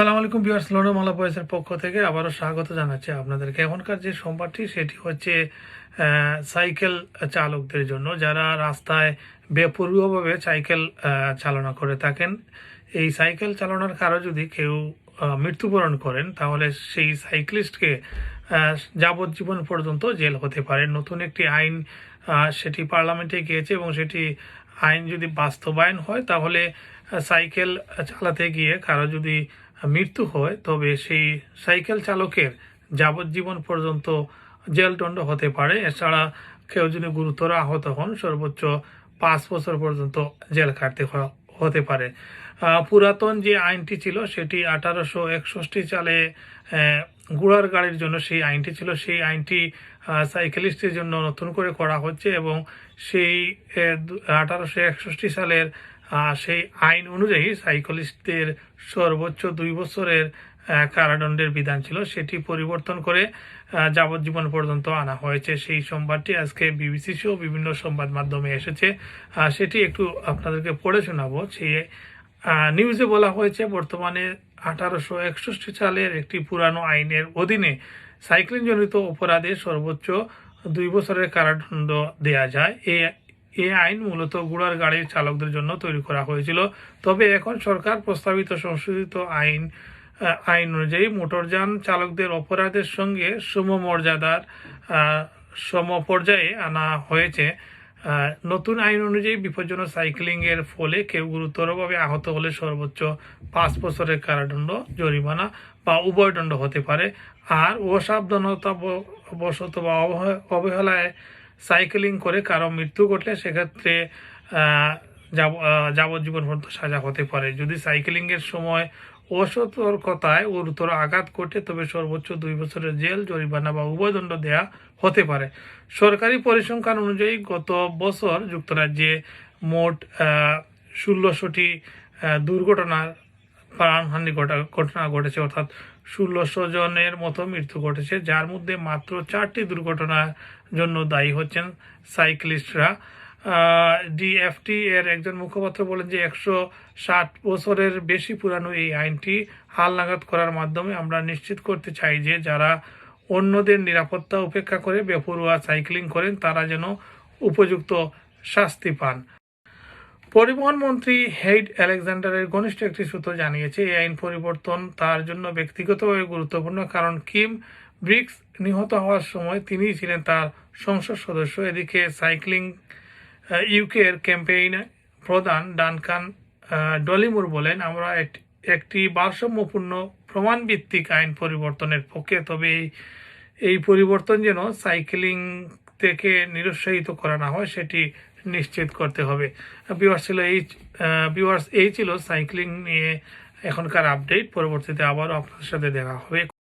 সালাম আলাইকুম বিয়ার্স লোনো মালা বয়সের পক্ষ থেকে আবারও স্বাগত জানাচ্ছি আপনাদেরকে। এখনকার যে সোমবারটি, সেটি হচ্ছে সাইকেল চালকদের জন্য। যারা রাস্তায় বেপরুয়ভাবে সাইকেল চালনা করে থাকেন, এই সাইকেল চালানোর কারও যদি কেউ মৃত্যুবরণ করেন, তাহলে সেই সাইক্লিস্টকে যাবজ্জীবন পর্যন্ত জেল হতে পারে। নতুন একটি আইন সেটি পার্লামেন্টে গিয়েছে এবং সেটি আইন যদি বাস্তবায়ন হয়, তাহলে সাইকেল চালাতে গিয়ে কারও যদি মৃত্যু হয়, তবে সেই সাইকেল চালকের যাবজ্জীবন পর্যন্ত জেলদণ্ড হতে পারে। এছাড়া কেউ যদি গুরুতর আহত হন, সর্বোচ্চ পাঁচ বছর পর্যন্ত জেল কাটতে হতে পারে। পুরাতন যে আইনটি ছিল, সেটি আঠারোশো একষট্টি সালে ঘোড়ার গাড়ির জন্য সেই আইনটি ছিল। সেই আইনটি সাইকেলিস্টের জন্য নতুন করে করা হচ্ছে এবং সেই আঠারোশো একষট্টি সালের সেই আইন অনুযায়ী সাইকেলিস্টদের সর্বোচ্চ দুই বছরের কারাদণ্ডের বিধান ছিল। সেটি পরিবর্তন করে যাবজ্জীবন পর্যন্ত আনা হয়েছে। সেই সোমবারটি আজকে বিবিসি সহ বিভিন্ন সংবাদ মাধ্যমে এসেছে। সেটি একটু আপনাদেরকে পড়ে শোনাবো। সেই নিউজে বলা হয়েছে, বর্তমানে আঠারোশো একষট্টি সালের একটি পুরানো আইনের অধীনে সাইক্লিং জনিত অপরাধে সর্বোচ্চ দুই বছরের কারাদণ্ড দেয়া যায়। এ এই আইন মূলত ঘোড়ার গাড়ির চালকদের জন্য তৈরি করা হয়েছিল। তবে এখন সরকার প্রস্তাবিত সংশোধিত আইন আইন অনুযায়ী মোটরযান চালকদের অপরাধের সঙ্গে সমমর্যাদার সমপর্যায়ে আনা হয়েছে। নতুন আইন অনুযায়ী বিপজ্জনক সাইক্লিং এর ফলে কেউ গুরুতরভাবে আহত হলে সর্বোচ্চ পাঁচ বছরের কারাদণ্ড জরিমানা বা উভয় দণ্ড হতে পারে। আর অসাবধানতা বশত বা অবহে- অবহেলায় সাইকেলিং করে কারও মৃত্যু ঘটলে সেক্ষেত্রে যাব- যাবজ্জীবন পর্যন্ত সাজা হতে পারে। যদি সাইকেলিংয়ের সময় অসতর্কতায় গুরুতর আঘাত ঘটে, তবে সর্বোচ্চ দুই বছরের জেল, জরিমানা বা উভয় দণ্ড দেয়া হতে পারে। সরকারি পরিসংখ্যান অনুযায়ী গত বছর যুক্তরাজ্যে মোট ষোলোশোটি দুর্ঘটনার প্রাণহানি ঘটা- ঘটনা ঘটেছে, অর্থাৎ ষোলোশো জনের মতো মৃত্যু ঘটেছে, যার মধ্যে মাত্র চারটি দুর্ঘটনার জন্য দায়ী হচ্ছেন সাইক্লিস্টরা। ডিএফটি এর একজন মুখপাত্র বলেন যে একশো ষাট বছরের বেশি পুরানো এই আইনটি হালনাগাদ করার মাধ্যমে আমরা নিশ্চিত করতে চাই যে যারা অন্যদের নিরাপত্তা উপেক্ষা করে বেপরোয়া সাইক্লিং করেন, তারা যেন উপযুক্ত শাস্তি পান। পরিবহন মন্ত্রী হেইড আলেকজান্ডারের ঘনিষ্ঠ একটি সূত্র জানিয়েছে, এই আইন পরিবর্তন তার জন্য ব্যক্তিগতভাবে গুরুত্বপূর্ণ কারণ কিম ব্রিক্স নিহত হওয়ার সময় তিনিই ছিলেন তার সংসদ সদস্য। এদিকে সাইক্লিং ইউকে এর ক্যাম্পেইন প্রধান ডানকান ডলিমুর বলেন, আমরা এক- একটি ভারসাম্যপূর্ণ প্রমাণ ভিত্তিক আইন পরিবর্তনের পক্ষে, তবে এই এই পরিবর্তন যেন সাইকেলিং থেকে নিরুৎসাহিত করা না হয়, সেটি নিশ্চিত করতে হবে। বিওয়ার্স ছিল এই বিওয়ার্স এই ছিল সাইক্লিং নিয়ে এখনকার আপডেট। পরবর্তীতে আবারও আপনার সাথে দেখা হবে।